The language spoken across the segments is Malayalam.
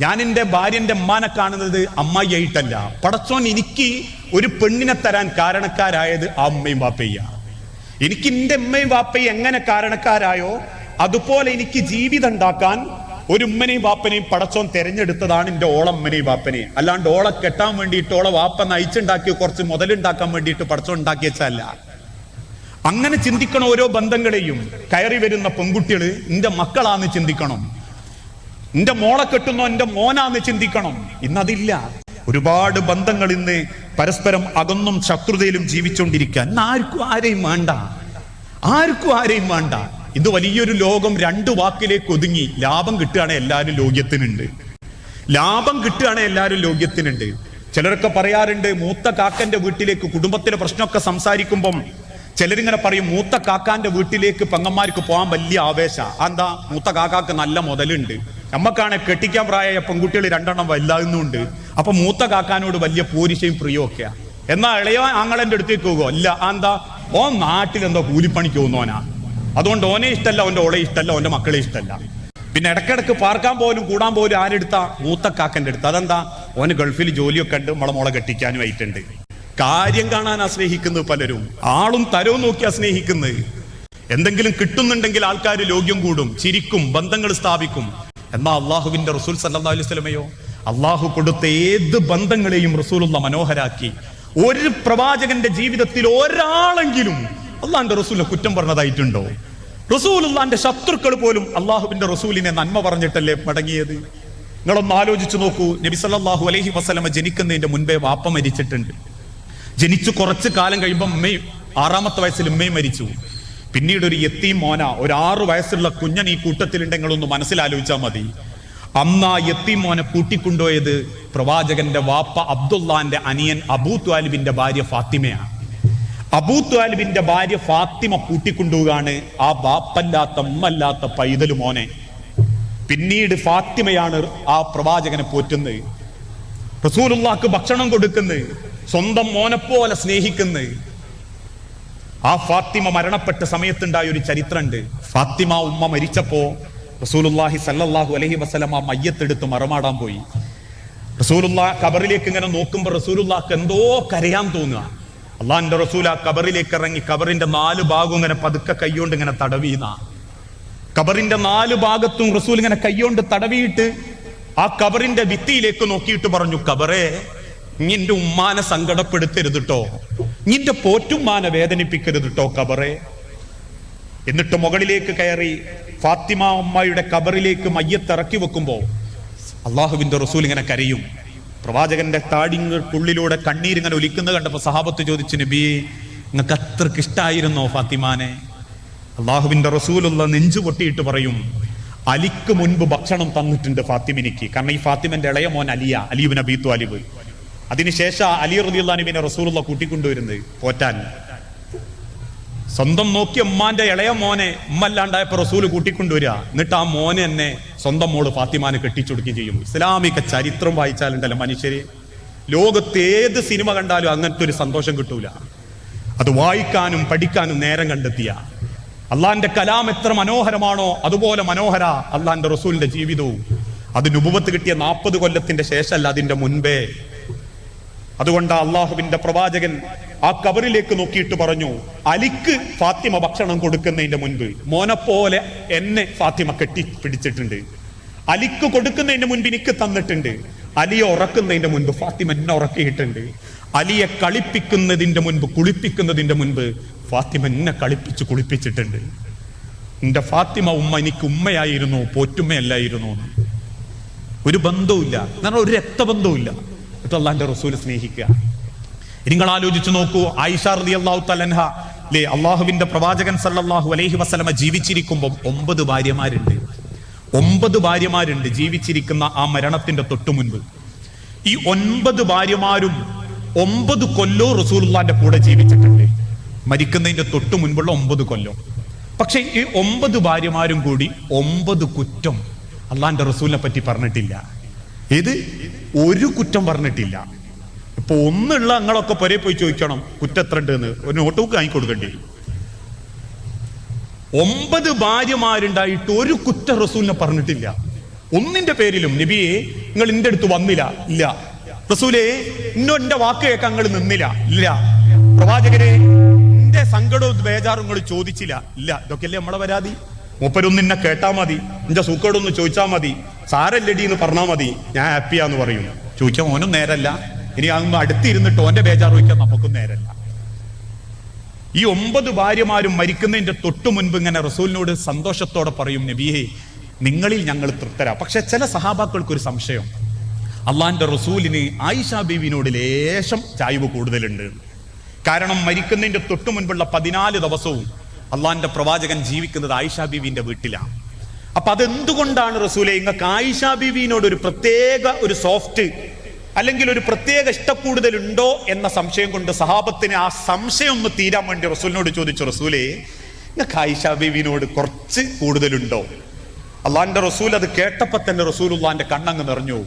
ഞാൻ എന്റെ ഭാര്യന്റെ അമ്മാനെ കാണുന്നത് അമ്മായിയായിട്ടല്ല. പടച്ചോൻ എനിക്ക് ഒരു പെണ്ണിനെ തരാൻ കാരണക്കാരായത് ആ അമ്മയും വാപ്പയ്യാണ് എനിക്ക് എന്റെ അമ്മയും വാപ്പയും എങ്ങനെ കാരണക്കാരായോ അതുപോലെ എനിക്ക് ജീവിതം ഉണ്ടാക്കാൻ ഒരു ഉമ്മനെയും വാപ്പനെയും പടച്ചോൻ തെരഞ്ഞെടുത്തതാണ് എന്റെ ഓളമ്മനെയും വാപ്പനെയും അല്ലാണ്ട് ഓളെ കെട്ടാൻ വേണ്ടിയിട്ട് ഓളെ വാപ്പ നയിച്ചുണ്ടാക്കി കുറച്ച് മുതലുണ്ടാക്കാൻ വേണ്ടിയിട്ട് പടച്ചോൻ ഉണ്ടാക്കി വെച്ചല്ല അങ്ങനെ ചിന്തിക്കണം ഓരോ ബന്ധങ്ങളെയും കയറി വരുന്ന പെൺകുട്ടികൾ എന്റെ മക്കളാന്ന് ചിന്തിക്കണം. എന്റെ മോളെ കെട്ടുന്നോ എന്റെ മോനാന്ന് ചിന്തിക്കണം. ഇന്നതില്ല. ഒരുപാട് ബന്ധങ്ങൾ ഇന്ന് പരസ്പരം അകന്നും ശത്രുതയിലും ജീവിച്ചുകൊണ്ടിരിക്കാൻ ഇന്ന് ആർക്കും ആരെയും വേണ്ട. ആർക്കും ആരെയും വേണ്ട. ഇത് വലിയൊരു ലോകം രണ്ട് വാക്കിലേക്ക് ഒതുങ്ങി ലാഭം കിട്ടുകയാണെങ്കിൽ എല്ലാവരും ലോക്യത്തിനുണ്ട് ലാഭം കിട്ടുകയാണെങ്കിൽ എല്ലാവരും ലോക്യത്തിനുണ്ട് ചിലരൊക്കെ പറയാറുണ്ട് മൂത്ത കാക്കന്റെ വീട്ടിലേക്ക് കുടുംബത്തിലെ പ്രശ്നമൊക്കെ സംസാരിക്കുമ്പം ചിലരിങ്ങനെ പറയും മൂത്ത കാക്കാന്റെ വീട്ടിലേക്ക് പെങ്ങന്മാർക്ക് പോകാൻ വലിയ ആവേശ. എന്താ മൂത്ത കാക്കാക്ക് നല്ല മുതലുണ്ട്. നമ്മക്കാണ് കെട്ടിക്കാൻ പ്രായമായ പെൺകുട്ടികൾ രണ്ടെണ്ണം വലുതാകുന്നുണ്ട്. അപ്പൊ മൂത്ത കാക്കാനോട് വലിയ പൂരിശയും പ്രിയമൊക്കെയാ എന്നാ ഇളയോ ആങ്ങളെന്റെ അടുത്തേക്ക് പോകുമോ അല്ല എന്താ? ഓ നാട്ടിലെന്തോ കൂലിപ്പണിക്ക് പോകുന്നോനാ അതുകൊണ്ട് ഓനെ ഇഷ്ടമല്ല ഓന്റെ ഓളെ ഇഷ്ടമല്ല ഓന്റെ മക്കളെ ഇഷ്ടമല്ല പിന്നെ ഇടക്കിടക്ക് പാർക്കാൻ പോലും കൂടാൻ പോലും ആരെടുത്ത? മൂത്ത കാക്കന്റെ അടുത്ത്. അതെന്താ? ഓന് ഗൾഫിൽ ജോലിയൊക്കെ ഉണ്ട് നമ്മളെ മോളെ കെട്ടിക്കാനും ആയിട്ടുണ്ട്. കാര്യം കാണാനാ സ്നേഹിക്കുന്നത് പലരും. ആളും തരവും നോക്കിയാ സ്നേഹിക്കുന്നത് എന്തെങ്കിലും കിട്ടുന്നുണ്ടെങ്കിൽ ആൾക്കാർ ലോക്യം കൂടും ചിരിക്കും ബന്ധങ്ങൾ സ്ഥാപിക്കും. എന്നാ അള്ളാഹുവിന്റെ റസൂൽ സല്ലാ അലൈഹി സ്വലമയോ അള്ളാഹു കൊടുത്ത ഏത് ബന്ധങ്ങളെയും റസൂലുള്ള മനോഹരാക്കി. ഒരു പ്രവാചകന്റെ ജീവിതത്തിൽ ഒരാളെങ്കിലും അള്ളാന്റെ റസൂലിനെ കുറ്റം പറഞ്ഞതായിട്ടുണ്ടോ? റസൂലുള്ളാന്റെ ശത്രുക്കൾ പോലും അള്ളാഹുവിന്റെ റസൂലിനെ നന്മ പറഞ്ഞിട്ടല്ലേ മടങ്ങിയത്? നിങ്ങളൊന്ന് ആലോചിച്ചു നോക്കൂ. നബി സല്ലാഹു അലൈഹി വസ്ലമ ജനിക്കുന്നതിന്റെ മുൻപേ വാപ്പ മരിച്ചിട്ടുണ്ട്. ജനിച്ചു കുറച്ച് കാലം കഴിയുമ്പോൾ ഉമ്മയും ആറാമത്തെ വയസ്സിൽ ഉമ്മയും മരിച്ചു. പിന്നീട് ഒരു എത്തീം മോന ഒരു ആറ് വയസ്സുള്ള കുഞ്ഞൻ ഈ കൂട്ടത്തിലുണ്ടെങ്കിൽ ഒന്ന് മനസ്സിലാലോചിച്ചാൽ മതി. അന്ന് ആ എത്തീം മോനെ കൂട്ടിക്കൊണ്ടുപോയത് പ്രവാചകന്റെ വാപ്പ അബ്ദുല്ലാന്റെ അനിയൻ അബൂ ത്വാലിബിന്റെ ഭാര്യ ഫാത്തിമയാണ് അബൂ ത്വാലിബിന്റെ ഭാര്യ ഫാത്തിമ കൂട്ടിക്കൊണ്ടുപോവുകയാണ് ആ വാപ്പല്ലാത്ത അമ്മല്ലാത്ത പൈതൽ മോനെ. പിന്നീട് ഫാത്തിമയാണ് ആ പ്രവാചകനെ പോറ്റുന്നത്. റസൂലുള്ളാക്ക് ഭക്ഷണം കൊടുക്കുന്നത് സ്വന്തം മോനെപ്പോലെ സ്നേഹിക്കുന്നത്. ആ ഫാത്തിമ മരണപ്പെട്ട സമയത്തുണ്ടായ ഒരു ചരിത്രമുണ്ട് ഫാത്തിമ ഉമ്മ മരിച്ചപ്പോ റസൂലുള്ളാഹി സല്ലല്ലാഹു അലൈഹി ആ മയ്യത്തെടുത്ത് മറമാടാൻ പോയി. റസൂലുല്ലാ കബറിലേക്ക് ഇങ്ങനെ നോക്കുമ്പോൾ റസൂലുല്ലാക്ക് എന്തോ കരയാൻ തോന്നുക. അള്ളാഹിന്റെ റസൂൽ ആ കബറിലേക്ക് ഇറങ്ങി കബറിന്റെ നാല് ഭാഗവും ഇങ്ങനെ പതുക്കെ കൈകൊണ്ട് ഇങ്ങനെ തടവീന കബറിന്റെ നാല് ഭാഗത്തും റസൂൽ ഇങ്ങനെ കൈകൊണ്ട് തടവിയിട്ട് ആ കബറിന്റെ ഭിത്തിയിലേക്ക് നോക്കിയിട്ട് പറഞ്ഞു കബറേ നിന്റെ ഉമ്മാനെ സങ്കടപ്പെടുത്തരുത് ട്ടോ. നിന്റെ പോറ്റുമ്മാനെ വേദനിപ്പിക്കരുത് കേട്ടോ കബറെ. എന്നിട്ട് മുകളിലേക്ക് കയറി ഫാത്തിമ അമ്മയുടെ കബറിലേക്ക് മയ്യത്തിറക്കി വെക്കുമ്പോൾ അള്ളാഹുവിന്റെ റസൂൽ ഇങ്ങനെ കരയും. പ്രവാചകന്റെ താടിങ്ങൾക്കുള്ളിലൂടെ കണ്ണീരിങ്ങനെ ഒലിക്കുന്നത് കണ്ടപ്പോൾ സഹാബത്ത് ചോദിച്ചു നബി നിങ്ങൾക്ക് അത്രയ്ക്ക് ഇഷ്ടായിരുന്നോ ഫാത്തിമാനെ? അള്ളാഹുവിന്റെ റസൂലുള്ള നെഞ്ചു പൊട്ടിയിട്ട് പറയും അലിക്ക് മുൻപ് ഭക്ഷണം തന്നിട്ടുണ്ട് ഫാത്തിമിനിക്ക്. കാരണം ഈ ഫാത്തിമന്റെ ഇളയ മോൻ അലിയ അലിയുബിൻ അബീത്തു അലിബ് അതിനുശേഷം അലി റലിയുള്ളാനുബിനെ റസൂലുള്ള കൂട്ടിക്കൊണ്ടുവരുന്നത്. പോറ്റാൻ. സ്വന്തം നോക്കിയ ഉമ്മാന്റെ ഇളയ മോനെ ഉമ്മല്ലാണ്ടായപ്പോ റസൂൽ കൂട്ടിക്കൊണ്ടുവരിക. എന്നിട്ട് ആ മോനെ എന്നെ സ്വന്തം മോൾ ഫാത്തിമാനെ കെട്ടിച്ചൊടുക്കുകയും ചെയ്യും. ഇസ്ലാമിക ചരിത്രം വായിച്ചാലുണ്ടല്ലോ മനുഷ്യര്. ലോകത്ത് ഏത് സിനിമ കണ്ടാലും അങ്ങനത്തെ ഒരു സന്തോഷം കിട്ടൂല. അത് വായിക്കാനും പഠിക്കാനും നേരം കണ്ടെത്തിയ. അള്ളാന്റെ കലാം എത്ര മനോഹരമാണോ അതുപോലെ മനോഹര അള്ളാന്റെ റസൂലിന്റെ ജീവിതവും. അത് നുപുവത്ത് കിട്ടിയ നാൽപ്പത് കൊല്ലത്തിന്റെ ശേഷമല്ല അതിന്റെ മുൻപേ അതുകൊണ്ട് അള്ളാഹുവിന്റെ പ്രവാചകൻ ആ കബറിലേക്ക് നോക്കിയിട്ട് പറഞ്ഞു അലിക്ക് ഫാത്തിമ ഭക്ഷണം കൊടുക്കുന്നതിന്റെ മുൻപ് മോനെപ്പോലെ എന്നെ ഫാത്തിമ കെട്ടി പിടിച്ചിട്ടുണ്ട് അലിക്ക് കൊടുക്കുന്നതിന്റെ മുൻപ് എനിക്ക് തന്നിട്ടുണ്ട്. അലിയെ ഉറക്കുന്നതിന്റെ മുൻപ് ഫാത്തിമ എന്നെ ഉറക്കിയിട്ടുണ്ട്. അലിയെ കളിപ്പിക്കുന്നതിന്റെ മുൻപ് കുളിപ്പിക്കുന്നതിന്റെ മുൻപ് ഫാത്തിമ എന്നെ കളിപ്പിച്ച് കുളിപ്പിച്ചിട്ടുണ്ട്. എന്റെ ഫാത്തിമ ഉമ്മ എനിക്ക് ഉമ്മയായിരുന്നു പോറ്റുമ്മയല്ലായിരുന്നു എന്ന്. ഒരു ബന്ധവുമില്ല. എന്നാൽ ഒരു രക്തബന്ധവുമില്ല. എന്നിട്ട് റസൂൽ സ്നേഹിക്കുക. നിങ്ങൾ ആലോചിച്ചു നോക്കൂ ആയിഷ അലി അള്ളാഹു തലൻഹ അല്ലേ അള്ളാഹുവിന്റെ പ്രവാചകൻ സല്ലാഹു അലൈഹി വസ്ലമ ജീവിച്ചിരിക്കുമ്പോൾ ഒമ്പത് ഭാര്യമാരുണ്ട്. ഒമ്പത് ഭാര്യമാരുണ്ട് ജീവിച്ചിരിക്കുന്ന ആ മരണത്തിന്റെ തൊട്ടു മുൻപ്. ഈ ഒൻപത് ഭാര്യമാരും ഒമ്പത് കൊല്ലോ റസൂലുള്ളാന്റെ കൂടെ ജീവിച്ചിട്ടുണ്ട്. മരിക്കുന്നതിന്റെ തൊട്ടു മുൻപുള്ള ഒമ്പത് കൊല്ലം. പക്ഷെ ഈ ഒമ്പത് ഭാര്യമാരും കൂടി ഒമ്പത് കുറ്റം അള്ളാന്റെ റസൂലിനെ പറ്റി പറഞ്ഞിട്ടില്ല. ഇത് ഒരു കുറ്റം പറഞ്ഞിട്ടില്ല. ഇപ്പൊ ഒന്നുള്ള അങ്ങളൊക്കെ പൊരേ പോയി ചോദിക്കണം കുറ്റം എത്ര ഉണ്ട് എന്ന് ഒരു നോട്ട് ബുക്ക് വാങ്ങി കൊടുക്കേണ്ടി വരും ഒമ്പത് ഭാര്യമാരുണ്ടായിട്ട് ഒരു കുറ്റ റസൂലിനെ പറഞ്ഞിട്ടില്ല. ഒന്നിന്റെ പേരിലും നബിയെ നിങ്ങൾ എന്റെ അടുത്ത് വന്നില്ല. ഇല്ല. റസൂലെ ഇന്നോ എന്റെ വാക്ക് കേൾക്കാൻ നിങ്ങൾ നിന്നില്ല. ഇല്ല. പ്രവാചകരെ എന്റെ സങ്കടവും ബേജാറും നിങ്ങൾ ചോദിച്ചില്ല. ഇല്ല. ഇതൊക്കെയല്ലേ നമ്മളെ പരാതി? മൂപ്പരൊന്നിന്നെ കേട്ടാ മതി. എന്റെ സൂക്കേടൊന്ന് ചോദിച്ചാ മതി. സാരല്ലടി എന്ന് പറഞ്ഞാൽ മതി. ഞാൻ ഹാപ്പിയാന്ന് പറയും. ചോദിക്കാം ഓനും നേരല്ല. ഇനി അതൊന്നും അടുത്തിരുന്നിട്ട് ഓന്റെ ബേജാർ ചോദിക്കാൻ നമുക്കും നേരല്ല. ഈ ഒമ്പത് ഭാര്യമാരും മരിക്കുന്നതിന്റെ തൊട്ടു മുൻപ് ഇങ്ങനെ റസൂലിനോട് സന്തോഷത്തോടെ പറയും നബിയെ നിങ്ങളിൽ ഞങ്ങൾ തൃപ്തരാ. പക്ഷെ ചില സഹാബാക്കൾക്ക് ഒരു സംശയം. അള്ളാന്റെ റസൂലിന് ആയിഷ ബീവിനോട് ലേശം ചായ്വ് കൂടുതലുണ്ട്. കാരണം മരിക്കുന്നതിന്റെ തൊട്ടു മുൻപുള്ള പതിനാല് ദിവസവും അള്ളാന്റെ പ്രവാചകൻ ജീവിക്കുന്നത് ആയിഷ ബീവിന്റെ വീട്ടിലാണ്. അപ്പൊ അതെന്തുകൊണ്ടാണ് റസൂലെ ഇങ്ങക്ക് ആയിഷ ബിവിനോട് ഒരു പ്രത്യേക ഒരു സോഫ്റ്റ് അല്ലെങ്കിൽ ഒരു പ്രത്യേക ഇഷ്ടക്കൂടുതൽ ഉണ്ടോ എന്ന സംശയം കൊണ്ട് സഹാബത്തിന് ആ സംശയം ഒന്ന് തീരാൻ വേണ്ടി റസൂലിനോട് ചോദിച്ചു റസൂലെ നിങ്ങൾക്ക് ആയിഷ ബിവിനോട് കുറച്ച് കൂടുതലുണ്ടോ? അള്ളാന്റെ റസൂൽ അത് കേട്ടപ്പോ തന്നെ റസൂലുള്ളാന്റെ കണ്ണങ്ങ് നിറഞ്ഞു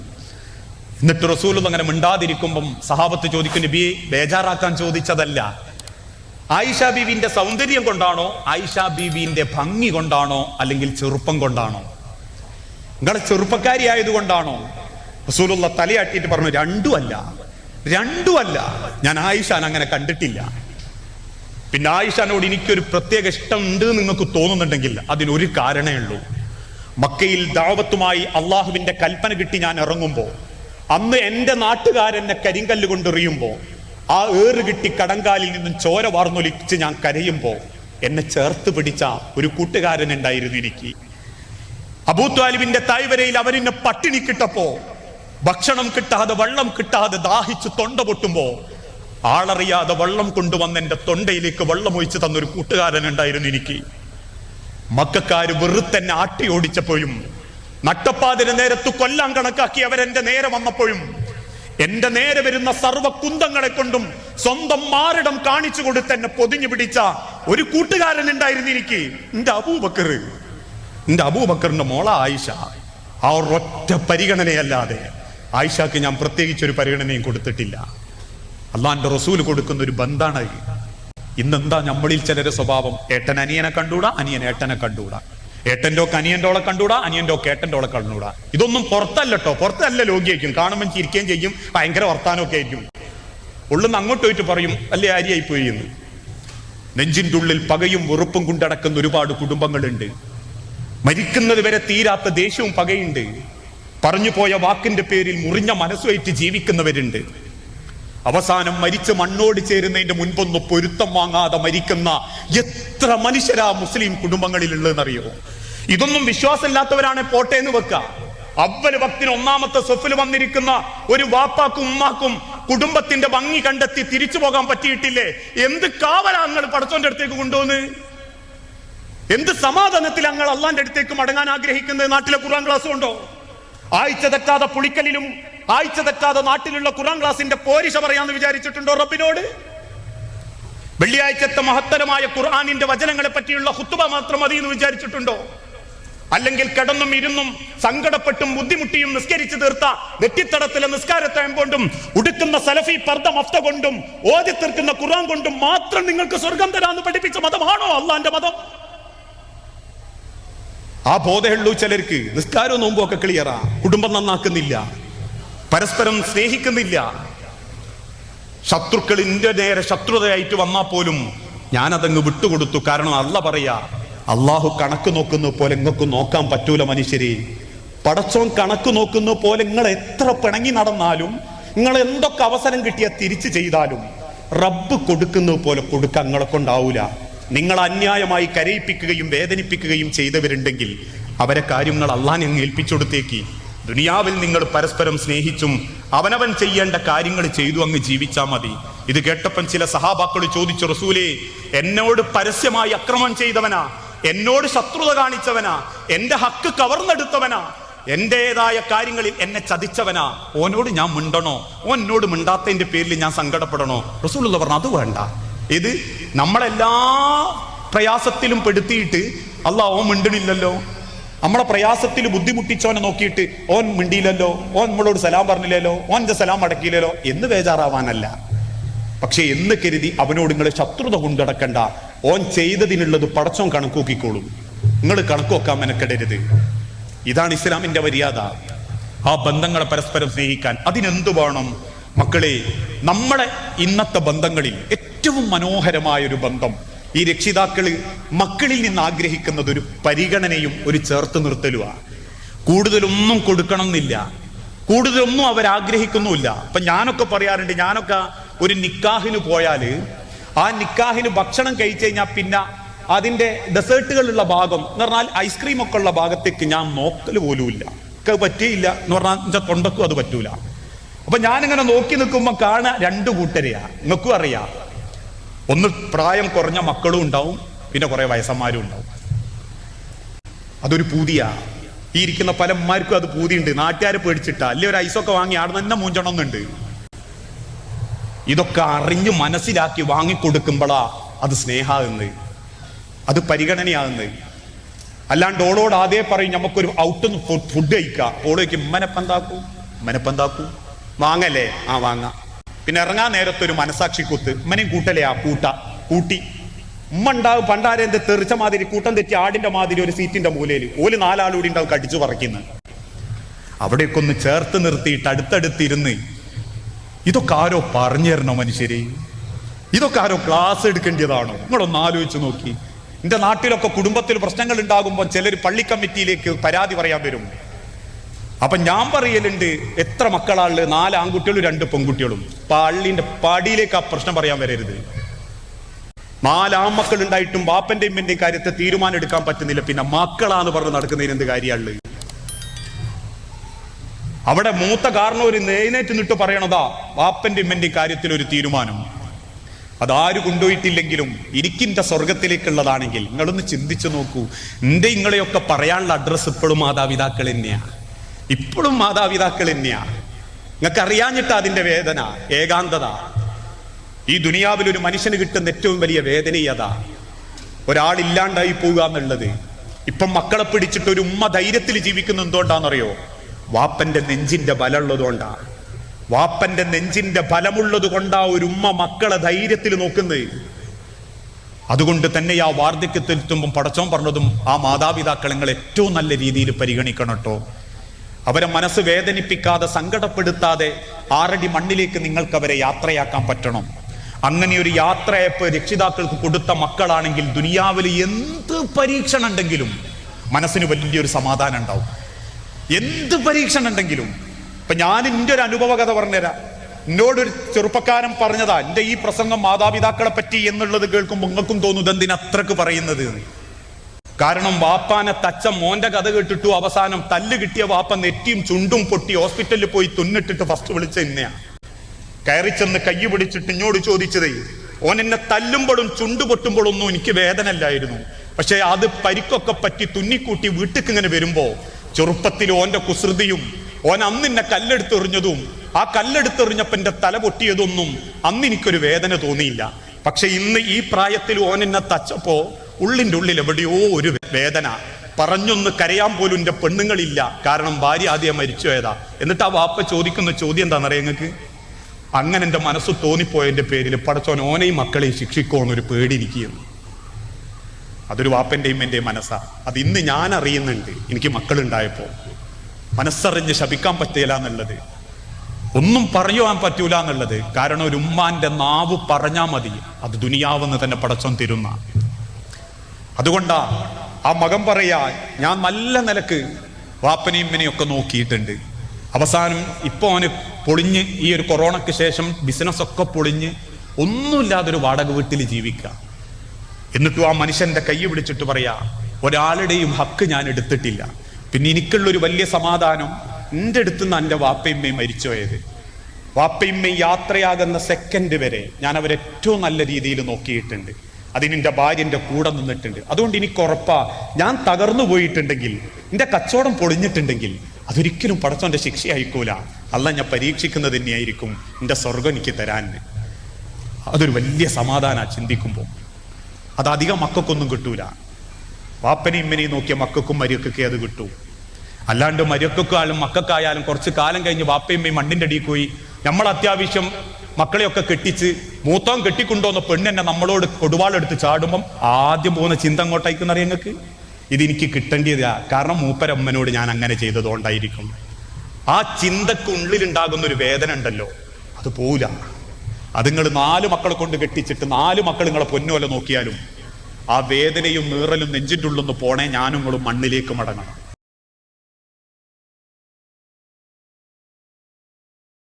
എന്നിട്ട് റസൂൽ അങ്ങനെ മിണ്ടാതിരിക്കുമ്പം സഹാബത്ത് ചോദിക്കും ബി ബേജാറാക്കാൻ ചോദിച്ചതല്ല. ആയിഷ ബീവിന്റെ സൗന്ദര്യം കൊണ്ടാണോ ആയിഷ ബീവിന്റെ ഭംഗി കൊണ്ടാണോ അല്ലെങ്കിൽ ചെറുപ്പം കൊണ്ടാണോ? നിങ്ങളെ ചെറുപ്പക്കാരി ആയതുകൊണ്ടാണോ? റസൂലുള്ള തലയാട്ടിയിട്ട് പറഞ്ഞു രണ്ടുമല്ല രണ്ടുമല്ല ഞാൻ ആയിഷാൻ അങ്ങനെ കണ്ടിട്ടില്ല. പിന്നെ ആയിഷാനോട് എനിക്കൊരു പ്രത്യേക ഇഷ്ടം ഉണ്ട് നിങ്ങൾക്ക് തോന്നുന്നുണ്ടെങ്കിൽ അതിനൊരു കാരണമേ ഉള്ളൂ. മക്കയിൽ ദാവത്തുമായി അള്ളാഹുവിന്റെ കൽപ്പന കിട്ടി ഞാൻ ഇറങ്ങുമ്പോൾ അന്ന് എന്റെ നാട്ടുകാരെന്നെ കരിങ്കല്ല് കൊണ്ടെറിയുമ്പോ ആ ഏറ് കിട്ടി കടങ്കാലിൽ നിന്നും ചോര വാർന്നൊലിച്ച് ഞാൻ കരയുമ്പോൾ എന്നെ ചേർത്ത് പിടിച്ച ഒരു കൂട്ടുകാരൻ ഉണ്ടായിരുന്നു എനിക്ക്. അബൂത്വാലിബിന്റെ തായ്വരയിൽ അവരെന്നെ പട്ടിണി കിട്ടപ്പോ ഭക്ഷണം കിട്ടാതെ വെള്ളം കിട്ടാതെ ദാഹിച്ച് തൊണ്ട പൊട്ടുമ്പോ ആളറിയാതെ വെള്ളം കൊണ്ടുവന്ന് എന്റെ തൊണ്ടയിലേക്ക് വെള്ളം ഒഴിച്ചു തന്നൊരു കൂട്ടുകാരൻ ഉണ്ടായിരുന്നു എനിക്ക്. മക്കാര് വെറുതെന്നെ ആട്ടി ഓടിച്ചപ്പോഴും നട്ടപ്പാതിന് നേരത്ത് കൊല്ലാൻ കണക്കാക്കി അവരെന്റെ നേരെ വന്നപ്പോഴും എന്റെ നേരെ വരുന്ന സർവ കുന്തങ്ങളെ കൊണ്ടും സ്വന്തം മാറിടം കാണിച്ചു കൊടുത്ത് എന്നെ പൊതിഞ്ഞു പിടിച്ച ഒരു കൂട്ടുകാരൻ ഉണ്ടായിരുന്നു എനിക്ക്. എന്റെ അബൂബക്കർ. എന്റെ അബൂബക്കറിന്റെ മോള ആയിഷ. ആ ഒരൊറ്റ പരിഗണനയല്ലാതെ ആയിഷക്ക് ഞാൻ പ്രത്യേകിച്ച് ഒരു പരിഗണനയും കൊടുത്തിട്ടില്ല. അള്ളാന്റെ റസൂൽ കൊടുക്കുന്ന ഒരു ബന്ധാണ് ഇന്നെന്താ നമ്മളിൽ ചിലരെ സ്വഭാവം? ഏട്ടൻ അനിയനെ കണ്ടൂടാ അനിയൻ ഏട്ടനെ കണ്ടൂടാ. ഏട്ടന്റെ ഒക്കെ അനിയന്റെ ഓളെ കണ്ടുകൂടാ അനിയന്റെ ഒക്കെ ഏട്ടന്റെ ഓളെ കണ്ടുകൂടാ. ഇതൊന്നും പുറത്തല്ല കേട്ടോ പുറത്തല്ല ലോകിയായിരിക്കും കാണുമ്പോൾ ചിരിക്കുകയും ചെയ്യും ഭയങ്കര വർത്താനമൊക്കെ ആയിരിക്കും. ഉള്ളുന്ന് അങ്ങോട്ട് പോയിട്ട് പറയും അല്ലേ ആരിയായി പോയി എന്ന്. നെഞ്ചിന്റെ ഉള്ളിൽ പകയും വെറുപ്പും കൊണ്ടടക്കുന്ന ഒരുപാട് കുടുംബങ്ങളുണ്ട്. മരിക്കുന്നത് വരെ തീരാത്ത ദേഷ്യവും പകയുണ്ട്. പറഞ്ഞു പോയ വാക്കിന്റെ പേരിൽ മുറിഞ്ഞ മനസ്സുമായിട്ട് ജീവിക്കുന്നവരുണ്ട്. അവസാനം മരിച്ച് മണ്ണോട് ചേരുന്നതിന്റെ മുൻപൊന്ന് പൊരുത്തം വാങ്ങാതെ മരിക്കുന്ന എത്ര മനുഷ്യരാ മുസ്ലിം കുടുംബങ്ങളിൽ കുടുംബങ്ങളിലുള്ളതെന്നറിയോ? ഇതൊന്നും വിശ്വാസമില്ലാത്തവരാണ് പോട്ടെ എന്ന് വെക്ക അവൽ ഭക്തിന് ഒന്നാമത്തെ സ്വഫിൽ വന്നിരിക്കുന്ന ഒരു വാപ്പാക്കും ഉമ്മാക്കും കുടുംബത്തിന്റെ ഭംഗി കണ്ടെത്തി തിരിച്ചു പോകാൻ പറ്റിയിട്ടില്ലേ? എന്ത് കാവലാ നിങ്ങൾ പടച്ചോന്റെ അടുത്തേക്ക് കൊണ്ടുവന്ന്? എന്ത് സമാധാനത്തിൽ അങ്ങൾ അള്ളാന്റെ അടുത്തേക്ക് മടങ്ങാൻ ആഗ്രഹിക്കുന്നത്? നാട്ടിലെ ഖുർആൻ ക്ലാസ് ഉണ്ടോ ആഴ്ച തെറ്റാതെ പുളിക്കലിലും ആഴ്ച തെറ്റാതെ നാട്ടിലുള്ള ഖുറാൻ ക്ലാസിന്റെ പോരിശ പറയാന്ന് വിചാരിച്ചിട്ടുണ്ടോ റബ്ബിനോട്? വെള്ളിയാഴ്ചത്തെ മഹത്തരമായ ഖുർആാനിന്റെ വചനങ്ങളെ പറ്റിയുള്ള ഹുത്തുബ മാത്രം മതി എന്ന് വിചാരിച്ചിട്ടുണ്ടോ? അല്ലെങ്കിൽ കിടന്നും ഇരുന്നും സങ്കടപ്പെട്ടും ബുദ്ധിമുട്ടിയും നിസ്കരിച്ചു തീർത്ത നെറ്റിത്തടത്തിലെ നിസ്കാരത്തെ കൊണ്ടും ഉടുക്കുന്ന സലഫി പർദ്ദ മഫ്ത കൊണ്ടും ഓതി തീർക്കുന്ന ഖുർആൻ കൊണ്ടും മാത്രം നിങ്ങൾക്ക് സ്വർഗം തരാന്ന് പഠിപ്പിച്ച മതമാണോ അള്ളാന്റെ മതം? ആ ബോധമുള്ളൂ ചിലർക്ക്. നിസ്കാരവും നോമ്പും ഒക്കെ ക്ലിയറാ. കുടുംബം നന്നാക്കുന്നില്ല. പരസ്പരം സ്നേഹിക്കുന്നില്ല. ശത്രുക്കൾ ഇന്റെ നേരെ ശത്രുതയായിട്ട് വന്നാൽ പോലും ഞാനതങ്ങ് വിട്ടുകൊടുത്തു. കാരണം അല്ല പറയാ അള്ളാഹു കണക്ക് നോക്കുന്ന പോലെ നിങ്ങൾക്ക് നോക്കാൻ പറ്റൂല മനുഷ്യരെ. പടച്ചോൻ കണക്ക് നോക്കുന്ന പോലെ നിങ്ങൾ എത്ര പിണങ്ങി നടന്നാലും നിങ്ങൾ എന്തൊക്കെ അവസരം കിട്ടിയ തിരിച്ചു ചെയ്താലും റബ്ബ് കൊടുക്കുന്നത് പോലെ കൊടുക്കാൻ നിങ്ങളെ കൊണ്ടാവൂല. നിങ്ങൾ അന്യായമായി കരയിപ്പിക്കുകയും വേദനിപ്പിക്കുകയും ചെയ്തവരുണ്ടെങ്കിൽ അവരെ കാര്യങ്ങൾ അള്ളാൻ അങ്ങ് ഏൽപ്പിച്ചു കൊടുത്തേക്ക്. ദുനിയാവിൽ നിങ്ങൾ പരസ്പരം സ്നേഹിച്ചും അവനവൻ ചെയ്യേണ്ട കാര്യങ്ങൾ ചെയ്തു അങ്ങ് ജീവിച്ചാൽ മതി. ഇത് കേട്ടപ്പം ചില സഹാബാക്കൾ ചോദിച്ചു റസൂലേ എന്നോട് പരസ്യമായി അക്രമം ചെയ്തവനാ എന്നോട് ശത്രുത കാണിച്ചവനാ എന്റെ ഹക്ക് കവർന്നെടുത്തവനാ എന്റേതായ കാര്യങ്ങളിൽ എന്നെ ചതിച്ചവനാ. ഓനോട് ഞാൻ മിണ്ടണോ? ഓനോട് മിണ്ടാത്തതിന്റെ പേരിൽ ഞാൻ സങ്കടപ്പെടണോ? റസൂൽ പറഞ്ഞു അത് വേണ്ട. ഇത് നമ്മളെല്ലാ പ്രയാസത്തിലും പെടുത്തിയിട്ട് അല്ല ഓ മിണ്ടണില്ലല്ലോ. നമ്മളെ പ്രയാസത്തിൽ ബുദ്ധിമുട്ടിച്ചോനെ നോക്കിയിട്ട് ഓൻ മിണ്ടിയില്ലല്ലോ ഓൻ നമ്മളോട് സലാം പറഞ്ഞില്ലല്ലോ ഓൻ ഓന്റെ സലാം അടക്കിയില്ലല്ലോ എന്ന് ബേജാറാവാനല്ല. പക്ഷെ എന്ന് കരുതി അവനോട് നിങ്ങൾ ശത്രുത കൊണ്ടടക്കണ്ട. ഓൻ ചെയ്തതിനുള്ളത് പടച്ചോൻ കണക്കൂക്കിക്കോളും. നിങ്ങൾ കണക്ക് വെക്കാൻ മെനക്കെടരുത്. ഇതാണ് ഇസ്ലാമിന്റെ മര്യാദ ആ ബന്ധങ്ങളെ പരസ്പരം സ്നേഹിക്കാൻ അതിനെന്തു വേണം? മക്കളെ നമ്മളെ ഇന്നത്തെ ബന്ധങ്ങളിൽ ഏറ്റവും മനോഹരമായ ഒരു ബന്ധം ഈ രക്ഷിതാക്കൾ മക്കളിൽ നിന്ന് ആഗ്രഹിക്കുന്നത് ഒരു പരിഗണനയും ഒരു ചേർത്ത് നിർത്തലുമാണ്. കൂടുതലൊന്നും കൊടുക്കണം എന്നില്ല കൂടുതലൊന്നും അവരാഗ്രഹിക്കുന്നുമില്ല. അപ്പൊ ഞാനൊക്കെ പറയാറുണ്ട് ഞാനൊക്കെ ഒരു നിക്കാഹിന് പോയാൽ ആ നിക്കാഹിന് ഭക്ഷണം കഴിച്ചു കഴിഞ്ഞാൽ പിന്നെ അതിന്റെ ഡെസേർട്ടുകളുള്ള ഭാഗം എന്ന് പറഞ്ഞാൽ ഐസ്ക്രീം ഒക്കെ ഉള്ള ഭാഗത്തേക്ക് ഞാൻ നോക്കൽ പോലുമില്ല. ഒക്കെ പറ്റിയില്ല എന്ന് പറഞ്ഞാൽ എന്റെ തൊണ്ടക്കും അത് പറ്റൂല. അപ്പൊ ഞാനിങ്ങനെ നോക്കി നിൽക്കുമ്പോൾ കാണാ രണ്ടു കൂട്ടരെയാ. നിങ്ങൾക്കും അറിയാം. ഒന്ന് പ്രായം കുറഞ്ഞ മക്കളും ഉണ്ടാവും പിന്നെ കുറെ വയസ്സന്മാരും ഉണ്ടാവും. അതൊരു പൂതിയാ. ഈ ഇരിക്കുന്ന പല അമ്മമാർക്കും അത് പൂതിയുണ്ട്. നാട്ടുകാരെ പേടിച്ചിട്ടാ. അല്ലെ ഒരു ഐസൊക്കെ വാങ്ങി ആടെ തന്നെ മൂഞ്ചണമെന്നുണ്ട് ഇതൊക്കെ അറിഞ്ഞ് മനസ്സിലാക്കി വാങ്ങിക്കൊടുക്കുമ്പോഴാ അത് സ്നേഹാകുന്നത്. അത് പരിഗണനയാകുന്നത്. അല്ലാണ്ട് ഓളോട് ആദ്യം പറയും നമുക്കൊരു ഔട്ട് ഫുഡ് കഴിക്കാം. ഓളോയ്ക്ക് മനപ്പന്താക്കൂ മനപ്പന്താക്കൂ വാങ്ങല്ലേ? ആ വാങ്ങാം. പിന്നെ ഇറങ്ങാൻ നേരത്തെ ഒരു മനസാക്ഷി കുത്ത്. ഉമ്മനെയും കൂട്ടലേ ആ കൂട്ട? കൂട്ടി. ഉമ്മ ഉണ്ടാവും പണ്ടാരെന്ത് തെറിച്ച മാതിരി കൂട്ടം തെറ്റി ആടിന്റെ മാതിരി ഒരു സീറ്റിന്റെ മൂലയിൽ. ഓൽ നാലാളൂടി ഉണ്ടാവും കടിച്ചു പറിക്കുന്നത് അവിടെയൊക്കെ ഒന്ന് ചേർത്ത് നിർത്തിയിട്ട് അടുത്തടുത്തിരുന്ന് ഇതൊക്കെ ആരോ പറഞ്ഞു തരണോ മനുഷ്യരെ? ഇതൊക്കെ ആരോ ക്ലാസ് എടുക്കേണ്ടതാണോ? നിങ്ങളൊന്ന് ആലോചിച്ച് നോക്കി. എന്റെ നാട്ടിലൊക്കെ കുടുംബത്തിൽ പ്രശ്നങ്ങൾ ഉണ്ടാകുമ്പോൾ ചിലർ പള്ളി കമ്മിറ്റിയിലേക്ക് പരാതി പറയാൻ വരും. അപ്പൊ ഞാൻ പറയലുണ്ട് എത്ര മക്കളാൾ? നാല് ആൺകുട്ടികളും രണ്ട് പെൺകുട്ടികളും. പള്ളിന്റെ പടിയിലേക്ക് ആ പ്രശ്നം പറയാൻ വരരുത്. നാല് ആൺമക്കൾ ഉണ്ടായിട്ടും ബാപ്പന്റെയും ഇമ്മന്റെയും കാര്യത്തെ തീരുമാനം എടുക്കാൻ പറ്റുന്നില്ല. പിന്നെ മക്കളാന്ന് പറഞ്ഞ് നടക്കുന്നതിന് എന്ത് കാര്യമുള്ളു അവിടെ മൂത്ത കാരണം ഒരു നേനേറ്റ് നിട്ട് പറയണതാ ബാപ്പന്റെ ഇമ്മന്റെയും കാര്യത്തിൽ ഒരു തീരുമാനം. അതാര് കൊണ്ടുപോയിട്ടില്ലെങ്കിലും ഇരിക്കിന്റെ സ്വർഗത്തിലേക്കുള്ളതാണെങ്കിൽ നിങ്ങളൊന്ന് ചിന്തിച്ചു നോക്കൂ. എന്റെ ഇങ്ങളെയൊക്കെ പറയാനുള്ള അഡ്രസ്സ് ഇപ്പോഴും മാതാപിതാക്കൾ തന്നെയാ. ഇപ്പോഴും മാതാപിതാക്കൾ തന്നെയാ. നിങ്ങൾക്ക് അറിയാഞ്ഞിട്ട് അതിന്റെ വേദന? ഏകാന്തത. ഈ ദുനിയാവിൽ ഒരു മനുഷ്യന് കിട്ടുന്ന ഏറ്റവും വലിയ വേദന അതാ ഒരാളില്ലാണ്ടായി പോവുക എന്നുള്ളത്. ഇപ്പം മക്കളെ പിടിച്ചിട്ട് ഒരു ഉമ്മ ധൈര്യത്തിൽ ജീവിക്കുന്ന എന്തുകൊണ്ടാണെന്നറിയോ? വാപ്പന്റെ നെഞ്ചിന്റെ ബലമുള്ളതുകൊണ്ടാ. വാപ്പന്റെ നെഞ്ചിന്റെ ബലമുള്ളത് കൊണ്ടാ ഒരു ഉമ്മ മക്കളെ ധൈര്യത്തിൽ നോക്കുന്നത്. അതുകൊണ്ട് തന്നെ ആ വാർദ്ധക്യത്തിലെത്തുമ്പം പടച്ചോൻ പറഞ്ഞതും ആ മാതാപിതാക്കളെ നിങ്ങൾ ഏറ്റവും നല്ല രീതിയിൽ പരിഗണിക്കണം കേട്ടോ. അവരെ മനസ്സ് വേദനിപ്പിക്കാതെ സങ്കടപ്പെടുത്താതെ ആറടി മണ്ണിലേക്ക് നിങ്ങൾക്ക് അവരെ യാത്രയാക്കാൻ പറ്റണം. അങ്ങനെ ഒരു യാത്രയപ്പ് രക്ഷിതാക്കൾക്ക് കൊടുത്ത മക്കളാണെങ്കിൽ ദുനിയാവിൽ എന്ത് പരീക്ഷണം ഉണ്ടെങ്കിലും മനസ്സിന് വലിയൊരു സമാധാനം ഉണ്ടാവും. എന്ത് പരീക്ഷണം ഉണ്ടെങ്കിലും ഇപ്പൊ ഞാൻ എന്റെ ഒരു അനുഭവ കഥ പറഞ്ഞുതരാം. എന്നോടൊരു ചെറുപ്പക്കാരൻ പറഞ്ഞതാ എന്റെ ഈ പ്രസംഗം മാതാപിതാക്കളെ പറ്റി എന്നുള്ളത് കേൾക്കുമ്പോൾ നിങ്ങൾക്കും തോന്നുന്നത് എന്തിനത്രക്ക് പറയുന്നത്? എന്ന്. കാരണം വാപ്പാനെ തച്ച മോന്റെ കഥ കേട്ടിട്ടു അവസാനം തല്ല് കിട്ടിയ വാപ്പ നെറ്റിയും ചുണ്ടും പൊട്ടി ഹോസ്പിറ്റലിൽ പോയി തുന്നിട്ടിട്ട് ഫസ്റ്റ് വിളിച്ച എന്നെയാ കയറി ചെന്ന് കൈ പിടിച്ചിട്ട് ഇങ്ങോട് ചോദിച്ചതേ ഓൻ എന്നെ തല്ലുമ്പോഴും ചുണ്ടു പൊട്ടുമ്പോഴും ഒന്നും എനിക്ക് വേദന ഇല്ലായിരുന്നു പക്ഷെ അത് പരിക്കൊക്കെ പറ്റി തുന്നിക്കൂട്ടി വീട്ടിക്ക് ഇങ്ങനെ വരുമ്പോ ചെറുപ്പത്തിൽ ഓന്റെ കുസൃതിയും ഓൻ അന്ന് എന്നെ കല്ലെടുത്തെറിഞ്ഞതും ആ കല്ലെടുത്തെറിഞ്ഞപ്പോ എന്റെ തല പൊട്ടിയതൊന്നും അന്ന് എനിക്കൊരു വേദന തോന്നിയില്ല. പക്ഷെ ഇന്ന് ഈ പ്രായത്തിൽ ഓൻ എന്നെ തച്ചപ്പോ ഉള്ളിന്റെ ഉള്ളിൽ എവിടെയോ ഒരു വേദന. പറഞ്ഞൊന്ന് കരയാൻ പോലും എന്റെ പെണ്ണുങ്ങളില്ല. കാരണം ഭാര്യ ആദ്യം മരിച്ചു പോയതാ. എന്നിട്ട് ആ വാപ്പ ചോദിക്കുന്ന ചോദ്യം എന്താണെന്നറിയാം നിങ്ങൾക്ക്? അങ്ങനെ എന്റെ മനസ്സ് തോന്നിപ്പോയതിന്റെ പേരിൽ പടച്ചോൻ ഓനെയും മക്കളെയും ശിക്ഷിക്കോന്നൊരു പേടിയിരിക്കുന്നു അതൊരു വാപ്പന്റെയും എന്റെയും മനസ്സാ. അത് ഇന്ന് ഞാൻ അറിയുന്നുണ്ട്. എനിക്ക് മക്കളുണ്ടായപ്പോൾ. മനസ്സറിഞ്ഞ് ശപിക്കാൻ പറ്റില്ല എന്നുള്ളത്. ഒന്നും പറയുവാൻ പറ്റൂല എന്നുള്ളത്. കാരണം ഒരു ഉമ്മാന്റെ നാവ് പറഞ്ഞാൽ മതി. അത് ദുനിയാവെന്ന് തന്നെ പടച്ചോൻ തരുന്ന. അതുകൊണ്ടാ ആ മകൻ പറയാ ഞാൻ നല്ല നിലയ്ക്ക് വാപ്പനെയും ഇമ്മനെയും ഒക്കെ നോക്കിയിട്ടുണ്ട്. അവസാനം ഇപ്പോൾ അവന് പൊളിഞ്ഞ് ഈ ഒരു കൊറോണയ്ക്ക് ശേഷം ബിസിനസ്സൊക്കെ പൊളിഞ്ഞ് ഒന്നുമില്ലാതൊരു വാടക വീട്ടിൽ ജീവിക്കുക. എന്നിട്ടും ആ മനുഷ്യന്റെ കൈ പിടിച്ചിട്ട് പറയാ ഒരാളുടെയും ഹക്ക് ഞാൻ എടുത്തിട്ടില്ല. പിന്നെ എനിക്കുള്ള ഒരു വലിയ സമാധാനം എന്റെ അടുത്ത് നിന്ന് എന്റെ വാപ്പയമ്മയും മരിച്ചുപോയത് വാപ്പയമ്മയും യാത്രയാകുന്ന സെക്കൻഡ് വരെ ഞാൻ അവരെ ഏറ്റവും നല്ല രീതിയിൽ നോക്കിയിട്ടുണ്ട്. അതിന് എന്റെ ഭാര്യ എന്റെ കൂടെ നിന്നിട്ടുണ്ട്. അതുകൊണ്ട് എനിക്ക് ഉറപ്പാ ഞാൻ തകർന്നു പോയിട്ടുണ്ടെങ്കിൽ എന്റെ കച്ചവടം പൊളിഞ്ഞിട്ടുണ്ടെങ്കിൽ അതൊരിക്കലും പടച്ചോന്റെ ശിക്ഷയായിക്കൂല. അല്ല ഞാൻ പരീക്ഷിക്കുന്നത് തന്നെയായിരിക്കും എന്റെ സ്വർഗം എനിക്ക് തരാൻ. അതൊരു വലിയ സമാധാന ചിന്തിക്കുമ്പോൾ അത് അധികം മക്കൾക്കൊന്നും കിട്ടൂല. വാപ്പനെയും ഇമ്മനെയും നോക്കിയ മക്കൾക്കും മരിയക്കൊക്കെ അത് കിട്ടൂ. അല്ലാണ്ട് മരിയക്കൊക്കെ ആയാലും മക്കൾക്കായാലും കുറച്ച് കാലം കഴിഞ്ഞ് വാപ്പയമ്മയും മണ്ണിന്റെ അടിയിൽ പോയി നമ്മൾ അത്യാവശ്യം മക്കളെയൊക്കെ കെട്ടിച്ച് മൂത്തവും കെട്ടിക്കൊണ്ടുവന്ന പെണ്ണെന്നെ നമ്മളോട് കൊടുവാളെടുത്ത് ചാടുമ്പം ആദ്യം പോകുന്ന ചിന്ത അങ്ങോട്ടേക്കെന്ന് അറിയാം നിങ്ങൾക്ക്? ഇതെനിക്ക് കിട്ടേണ്ടതാ കാരണം മൂപ്പരമ്മനോട് ഞാൻ അങ്ങനെ ചെയ്തതുകൊണ്ടായിരിക്കും. ആ ചിന്തക്കുള്ളിലുണ്ടാകുന്ന ഒരു വേദന ഉണ്ടല്ലോ. അത് പോവില്ല. അത് നിങ്ങൾ നാല് മക്കളെ കൊണ്ട് കെട്ടിച്ചിട്ട് നാല് മക്കൾ നിങ്ങളെ പൊന്നോല നോക്കിയാലും ആ വേദനയും നീറലും നെഞ്ചിട്ടുള്ളൊന്ന് പോണേ ഞാനും നിങ്ങളും മണ്ണിലേക്ക് മടങ്ങണം.